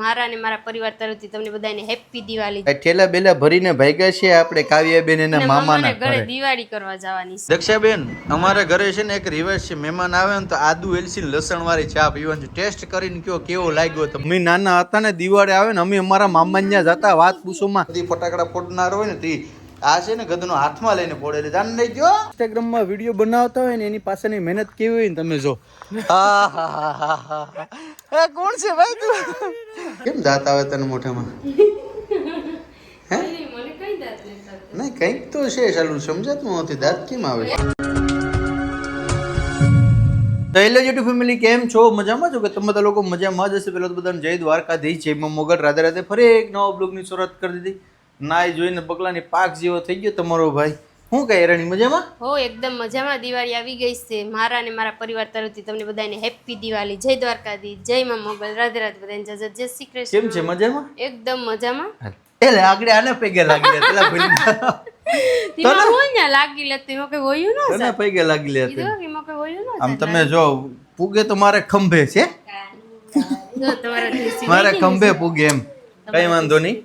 મારા અને મારા પરિવાર તરફથી તમને બધાને હેપી દિવાળી. ઠેલા બેલા ભરીને ભાગ્યા છે આપણે કાવ્યાબેન એના મામાના ઘરે. ઘરે દિવાળી કરવા જવાની છે. દક્ષાબેન અમારા ઘરે છે ને એક રિવાજ છે. મહેમાન આવે ને તો આદુ એલસી લસણ વાળી ચા પીવાની ટેસ્ટ કરીને કયો કેવો લાગ્યો તો અમે નાના હતા ને દિવાળી આવે ને અમે અમારા મામા ત્યાં જતા વાત પૂછોમાં. બધી ફટાકડા ફોડનાર હોય ને તે આ છે ને ગધનો હાથમાં લઈને ફોડે એટલે જાણ લઈ જો ઇન્સ્ટાગ્રામમાં વીડિયો બનાવતા હોય ને એની પાસેની મહેનત કેવી હોય ને તમે જો. હા કોણ છે ભાઈ તું? કેમ દાંત આવે તને મોઢામાં? હે? નહીં કંઈક તો છે ચાલુ સમજાતું નથી દાંત કેમ આવે? તો હેલો યુટ્યુબ ફેમિલી કેમ છો? મજામાં છો? કે તમે બધા લોકો મજામાં જ હશે. પહેલા તો બધાને જય દ્વારકાધીશ જય માં મોગલ. રાધે રાધે ફરી એક નવા બ્લોગની શરૂઆત કરી દીધી. નાઈ જોઈને બગલાની પાક જેવો થઈ ગયો તમારો ભાઈ. શું કહે રાણી મજામાં? હો એકદમ મજામાં. દિવાળી આવી ગઈ છે. મારા અને મારા પરિવાર તરફથી તમને બધાને હેપી દિવાળી. જય દ્વારકાધી જય માં મોગલ. રાધે રાધે બધાને જય જય શ્રી કેમ છે મજામાં? એકદમ મજામાં. એટલે આગળ આને પૈગે લાગી પેલા ભૂલી હું ત્યાં લાગી લે તેમાં કે હોયું ન તને પૈગે લાગી લે કીધું કે કઈ હોયું ન આમ તમે જો પૂગે તો મારે ખંભે છે. જો તમારા મારે ખંભે પૂગે એમ. કઈ વાંધો નહીં.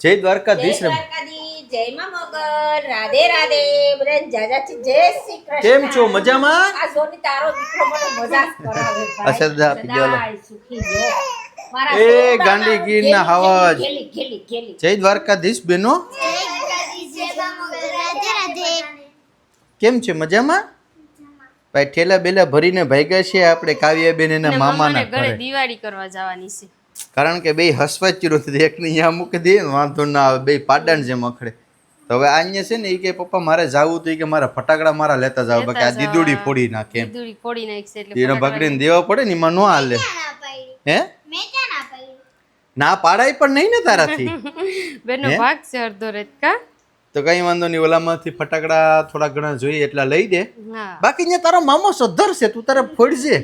જય દ્વારકાધીશ જય માં મોગલ રાધે રાધે બધાને જાજાથી જય શ્રી કૃષ્ણ. કેમ છો? મજામાં? આ જોની તારો દીકરો મને મજા કરાવે ભાઈ. આપી દો, સુખી જો. એ ગાંડી ગીર ના હવાજ. જય દ્વારકાધીશ બેનો. કેમ છે? મજામાં? ભાઈ ઠેલા બેલા ભરીને ભાગ્યા છે આપણે કાવ્યા બેન એના મામા મામાના ઘરે. દિવાળી કરવા જવાની છે. કારણ કે બે હસવા જ થતી એક ને અહીંયા મૂકી દઈએ ને વાંધો ના આવે બે પાડાણ જેમ અખડે. તો હવે અહીંયા છે ને એ કે પપ્પા મારે જાવું તો કે મારા ફટાકડા મારા લેતા જાવ બાકી આ દીદુડી ફોડી નાખે એમ. દૂરી ફોડી નાખશે એટલે એને બગડીને દેવા પડે ને એમાં ન હાલે. હે? ના પાડાય પણ નહીં ને તારાથી. બેનો ભાગ છે અડધો રેત કા તો કઈ વાંધો નહીં ઓલામાંથી ફટાકડા થોડા ઘણા જોઈએ એટલા લઈ દે. બાકી અહીંયા તારો મામો સદ્ધર છે તું તારે ફોડજે.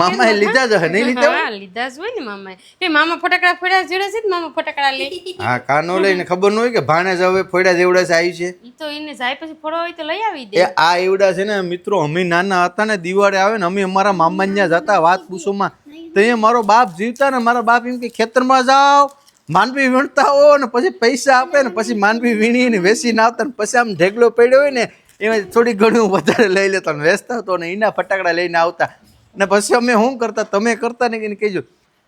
મામા એ લીધા જ હે નહીં લીધા હોય? હા લીધા જ હોય ને મામા એ મામા ફટાકડા ફોડ્યા જોડે છે ને મામા ફટાકડા લે. હા કાનો લઈને ખબર ન હોય કે ભાણે જ હવે ફોડ્યા જેવડા છે આવી છે. તો એને જાય પછી ફોડવા હોય તો લઈ આવી એ દે આ એવડા છે ને મિત્રો અમે નાના હતા ને દિવાળે આવે ને અમે અમારા મામા ત્યાં જતા વાત પૂછોમાં. તો એ મારો બાપ જીવતા ને મારા બાપ એમ કે ખેતરમાં જાઓ માંડવી વીણતા હો ને પછી પૈસા આપે ને પછી માનવી વીણીને વેચીને આવતા ને પછી આમ ઢેગલો પડ્યો હોય ને, એમાં થોડી ઘણી વધારે લઈ લેતો ને વેચતા હતો ને એના ફટાકડા લઈને આવતા. ને પછી અમે શું કરતા? તમે કરતા ને કે કહેજો.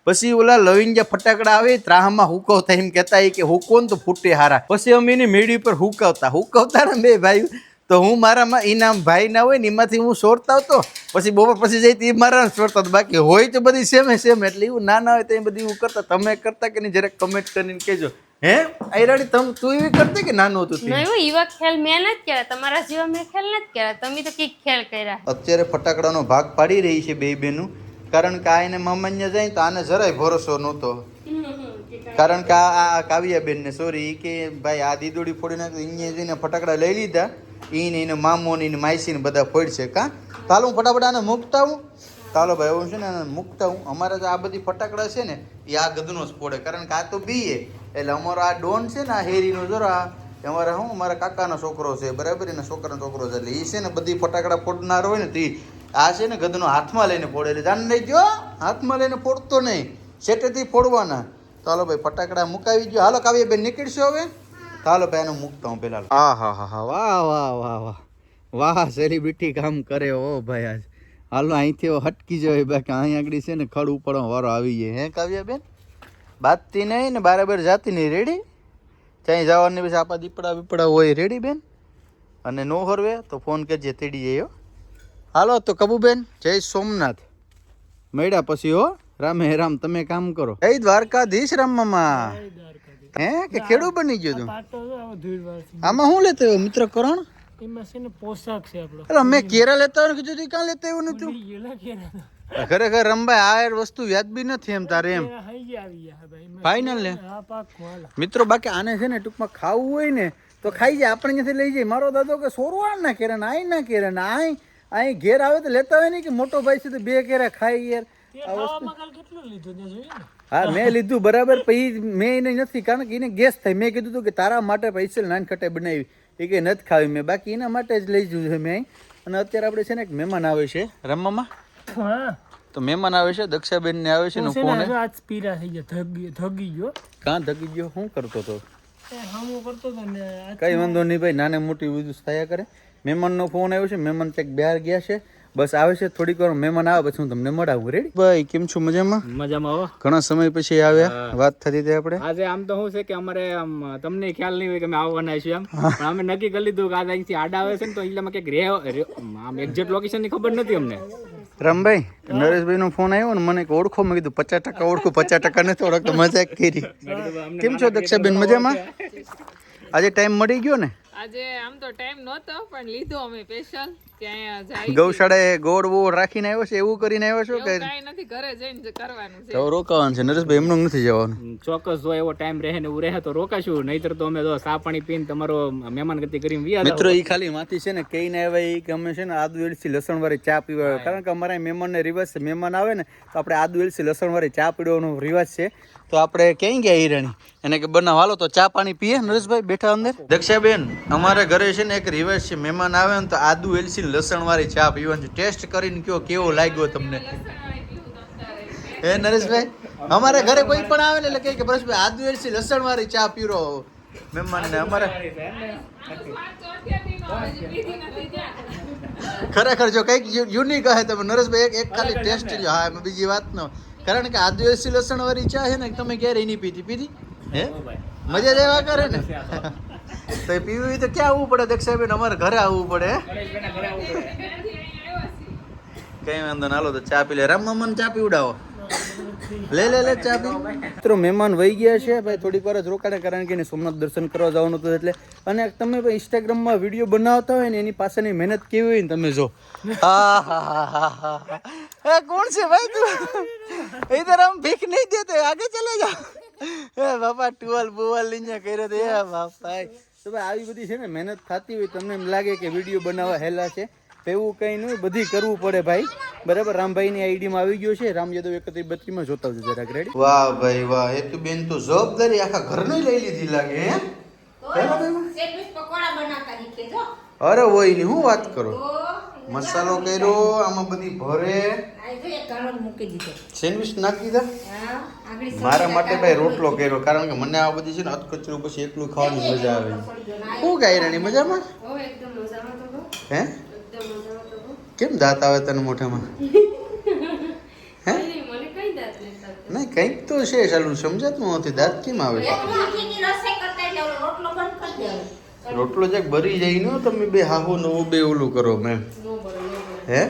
પછી ઓલા લવિંગ જે ફટાકડા આવે, ત્રાહમાં હુકવતા એમ કહેતા એ કે હુકો ને તો ફૂટે હારા પછી અમે એની મેળી પર હુકવતા. હુકવતા ને બે ભાઈ તો હું મારામાં એના ભાઈ ના હોય ને એમાંથી હું સોરતા આવતો પછી બપોર પછી જઈ એ મારા સોરતા બાકી હોય તો બધી સેમે સેમ એટલે એવું ના ના હોય તો એ બધી એવું કરતા. તમે કરતા કે નહીં જરાક કમેન્ટ કરીને કહેજો. હે? આઈરાડી તમ તું એવી કરતી કે નાનું હતું તે? નહીં હોય એવા ખેલ મેં નથી કર્યા. તમારા જેવા મેં ખેલ નથી કર્યા. તમે તો કંઈક ખેલ કર્યા. અત્યારે ફટાકડાનો ભાગ પાડી રહી છે બે બેનું. કારણ કે આ એને મામાન્ય જાય તો આને જરાય ભરોસો નહોતો. કારણ કે આ આ કાવ્યાબેન ને સોરી કે ભાઈ આ દીદોડી ફોડી નાખી અહીંયા જઈને ફટાકડા લઈ લીધા. ઈને એને મામો ને એને માયસી ને બધા ફોડશે. કા? તાલો હું ફટાફટ આને મૂકતા હું. ચાલો ભાઈ હું છે ને મૂકતા હું. અમારે આ બધી ફટાકડા છે ને, એ આ ગદનો જ ફોડે. કારણ કે આ તો બીએ એટલે અમારો આ ડોન છે ને, આ હેરીનો જરા આ શું મારા કાકાનો છોકરો છે, બરાબર? એના છોકરાનો છોકરો છે. એટલે એ છે ને બધી ફટાકડા ફોડનાર હોય ને, તે આ છે ને ગધનો હાથમાં લઈને ફોડે. એટલે જાણ લઈ ગયો હાથમાં લઈને ફોડતો નહીં. સેટેથી ફોડવાના. ચાલો ભાઈ, ફટાકડા મુકાવી ગયો. હાલો કાવ્ય બેન નીકળશો હવે. ચાલો ભાઈ એનું મૂકતા હું પેલા. આ હા હા હા. વાહ વાહ વાહ વાહ. વાહ સેલિબ્રિટી કામ કરે ઓ ભાઈ આજ. હાલો, અહીંથી હટકી જાય બાકી. અહીં આગળ છે ને ખડ ઉપડો વારો આવી જાય હે, કાવ્યાબેન? બાતતી નહીં ને બરાબર જાતી નહીં. રેડી ત્યાં જવાની પછી આપણા દીપડા બીપડા હોય. રેડી બેન? અને નો હરવે તો ફોન કરજે, તેડી જઈએ હો. હાલો, તો કબુબેન, જય સોમનાથ. મળ્યા પછી, હો. રામે રામ તમે કામ કરો. જય દ્વારકાધીશ, રામ મામા. હે? કે ખેડૂ બની ગયો તું. આમાં શું લેતો હોય? મિત્ર કરણ? પોશાક છે આપણો. અરે અમે કેરા લેતા હોય કીધું ક્યાં લેતા એવું નતું કે? ખરેખર રમભાઈ આ વસ્તુ વ્યાજબી નથી એમ તારે એમ. ફાઈનલ ને મિત્રો બાકી આને છે ને ટૂંકમાં ખાવું હોય ને તો ખાઈ જાય. આપણે ત્યાંથી લઈ જાય મારો દાદો કે સોરવાડ ના કેરા ને આઈ ના કેરા ને આઈ અહીં ઘેર આવે તો લેતા હોય ને કે મોટો ભાઈ છે તો બે કેરા ખાઈ યાર. આ વસ્તુ કેટલું લીધું? હા મેં લીધું બરાબર. પછી મેં એને નથી કારણ કે એને ગેસ થાય. મેં કીધું હતું કે તારા માટે પૈસા નાન ખટાઈ બનાવી. એ કે નથી ખાવી મેં. બાકી એના માટે જ લઈ જવું છે મેં અને અત્યારે આપણે છે ને એક મહેમાન આવે છે. રમવામાં? હા. તો મહેમાન આવે છે દક્ષાબેન ને આવે છે હું ને ફોન. આજ પીરા થઈ ગયા. ધગી ધગી ગયો. કાં ધગી ગયો? શું કરતો તો? ને કઈ વાંધો નહીં ભાઈ નાને મોટી બધું થયા કરે. મહેમાનનો ફોન આવ્યો છે. મહેમાન ક્યાંક બહાર ગયા છે. બસ આવે છે થોડીક વાર મહેમાન આવે પછી હું તમને મળાવું. રેડી ભાઈ કેમ છો? મજામાં? મજામાં હો. ઘણા સમય પછી આવ્યા. વાત થતી હતી આપણે? આજે આમ તો શું છે કે અમારે આમ તમને ખ્યાલ નહીં હોય કે અમે આવવાના છીએ એમ પણ અમે નક્કી કરી લીધું કે આજે અહીંથી આડા આવે છે ને તો એટલામાં ક્યાંક રહે આમ એક્ઝેક્ટ લોકેશનની ખબર નથી અમને. રામભાઈ નરેશભાઈ નો ફોન આવ્યો ને મને ઓળખો મેં કીધું પચાસ ટકા ઓળખું પચાસ ટકા નથી ઓળખતો. મજાક કરી. કેમ છો દક્ષાબેન? મજામાં? આજે ટાઈમ મળી ગયો ને? આજે આમ તો ટાઈમ નહોતો પણ લીધો અમે સ્પેશિયલ કે અહીંયા ગૌશાળાએ ગોળ બોળ રાખીને આવ્યો છે એવું કરીને આવ્યો છો કે? કાંઈ નથી ઘરે જઈને કરવાનું છે. તો રોકાવાનું છે નરેશભાઈ એમનું નથી જવાનું? ચોક્કસ જો એવો ટાઈમ રહે ને એવું રહે તો રોકાશું. નહીતર તો અમે જો સા પાણી પીને તમારો મહેમાન ગતિ કરીને વિયા મિત્રો ઈ ખાલી માથી છે ને કહીને આવે ઈ કે અમે છે ને આદુ એલસી લસણ વાળી ચા પીવા કારણ કે અમારા મહેમાનને રિવાજ છે મહેમાન આવે ને તો આપણે આદુ એલસી લસણ વાળી ચા પીવાનો રિવાજ છે. તો આપણે ક્યાંય ગયા હિરાણી? એને કે બનાવ હાલો તો ચા પાણી પીએ. નરેશભાઈ બેઠા અંદર. દક્ષાબેન અમારા ઘરે છે ને એક રિવાજ છે. મહેમાન આવે ને તો આદુ એલસી લસણ વાળી ચા પીવાની ટેસ્ટ કરીને કયો કેવો લાગ્યો તમને? હે નરેશભાઈ, અમારે ઘરે કોઈ પણ આવે ને એટલે કહે કે પરેશભાઈ આદુ એલસી લસણ વાળી ચા પીરો. મહેમાનને અમારે ખરેખર જો કંઈક યુનિક હશે તમે. નરેશભાઈ, એક ખાલી ટેસ્ટ લ્યો હા, એમાં બીજી વાત ન કારણ કે આદિવાસી લસણ વાળી ચા છે ને, તમે ક્યારેય નહીં પીધી. પીધી? હે? મજા જ કરે ને. તો એ પીવી તો ક્યાં આવવું પડે? દક્ષાબેન અમારે ઘરે આવવું પડે. કઈ વાંધો ના તો ચા પી લે. રામ મામાને ચા પીવડાવો લે લે લે ચા પી. મિત્રો મહેમાન વહી ગયા છે. ભાઈ થોડીક વાર જ રોકાણે કારણ કે એને સોમનાથ દર્શન કરવા જવાનું હતું એટલે. અને તમે ભાઈ ઇન્સ્ટાગ્રામમાં વીડિયો બનાવતા હોય ને એની પાસેની મહેનત કેવી હોય ને તમે જો. હા હા હા હા કોણ છે ભાઈ તું? ઇધર હમ ભીખ નહીં દેતે આગે ચલે જાઓ એ બાપા ટુવાલ બુવાલ લઈને કર્યો તો એ બાપા તો ભાઈ આવી બધી છે ને મહેનત થતી હોય તમને એમ લાગે કે વીડિયો બનાવવા હેલા છે. તો એવું કંઈ નહીં બધી કરવું પડે ભાઈ. બરાબર? રામભાઈની આઈડીમાં આવી ગયો છે. રામ યાદવ એકત્રીસ બત્રીસમાં જોતા આવજો જરાક. રેડી વાહ ભાઈ વાહ. એ તો બેન તો જવાબદારી આખા ઘરની લઈ લીધી લાગે હે? સેન્ડવિચ પકોડા બનાવતા શીખે જો અરે હોયની હું વાત કરો. મસાલો કર્યો આમાં બધી ભરે. સેન્ડવિચ નાખી દીધા મારા માટે ભાઈ રોટલો કર્યો કારણ કે મને આ બધી છે ને અતકચરું પછી એકલું ખાવાની મજા આવે. શું ગાય રાણી મજામાં? હે? કેમ દાંત આવે તને મોઢામાં? હે? નહીં, કંઈક તો છે ચાલુ સમજાતું નથી. દાંત કેમ આવે? રોટલો જ્યાંક ભરી જાય ને તમે બે હાહુ નવું બે ઓલું કરો મેં. હે?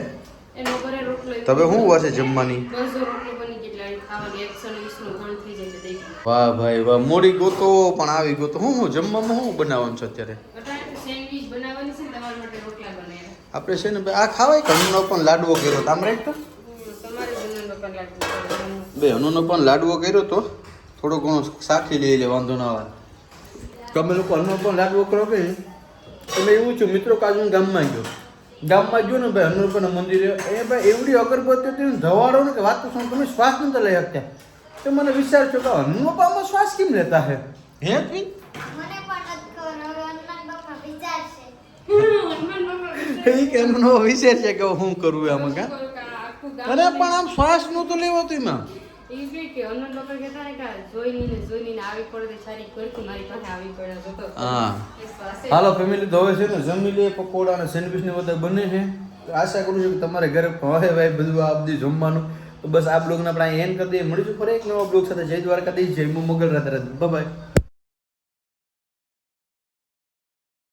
એનો બરે રોટલો તમે શું વાસે જમવાની? બસો રોટલો બની ગઈ ખાવાની એકસો ને ઘણ થઈ જાય છે વાહ ભાઈ વાહ મોડી ગોતો પણ આવી ગોતો હું હું જમવામાં શું બનાવવાનું છે અત્યારે? અટાણે બનાવવાની છે તમારા માટે રોટલા બનાવ્યા આપણે છે ને ભાઈ આ ખાવાય કે પણ લાડવો કર્યો તો? આમ રાઈટ બે હનુનો પણ લાડવો કર્યો તો? થોડો ઘણો સાખી લઈ લે વાંધો ના આવે. તમે લોકો હનુનો પણ લાડવો કરો કે તમે એવું છું મિત્રો કાજુ ગામમાં ગયો. ગામમાં ગયો ને ભાઈ હનુમાન મંદિર. એ ભાઈ એવડી અગરબત્તી ધવાડો ને કે વાત તો શું તમે શ્વાસ નતા લઈ શકતા. તો મને વિચાર છો કે હનુમાનમાં શ્વાસ કેમ લેતા હે? હે કી એ એમનો વિચાર છે કે હું કરું આમાં કા? અરે પણ આમ શ્વાસ તો લેવો તો એમાં. એ કે અનંત લોકો કહેતા ને કે જોઈને ને જોઈને આવી પડે સારી કરતી મારી પાસે આવી પડે તો તો હા. હાલો ફેમિલી તો હવે છે ને જમી લે પકોડા અને સેન્ડવિચ ને બધા બને છે. આશા કરું છું કે તમારે ઘરે હવે ભાઈ બધું આ બધું જમવાનું. તો બસ આ બ્લોગને આપણે એન્ડ કરી દઈએ. મળીશું ફરી એક નવા બ્લોગ સાથે. જય દ્વારકાધીશ જય મોગલ રાત રાત બાય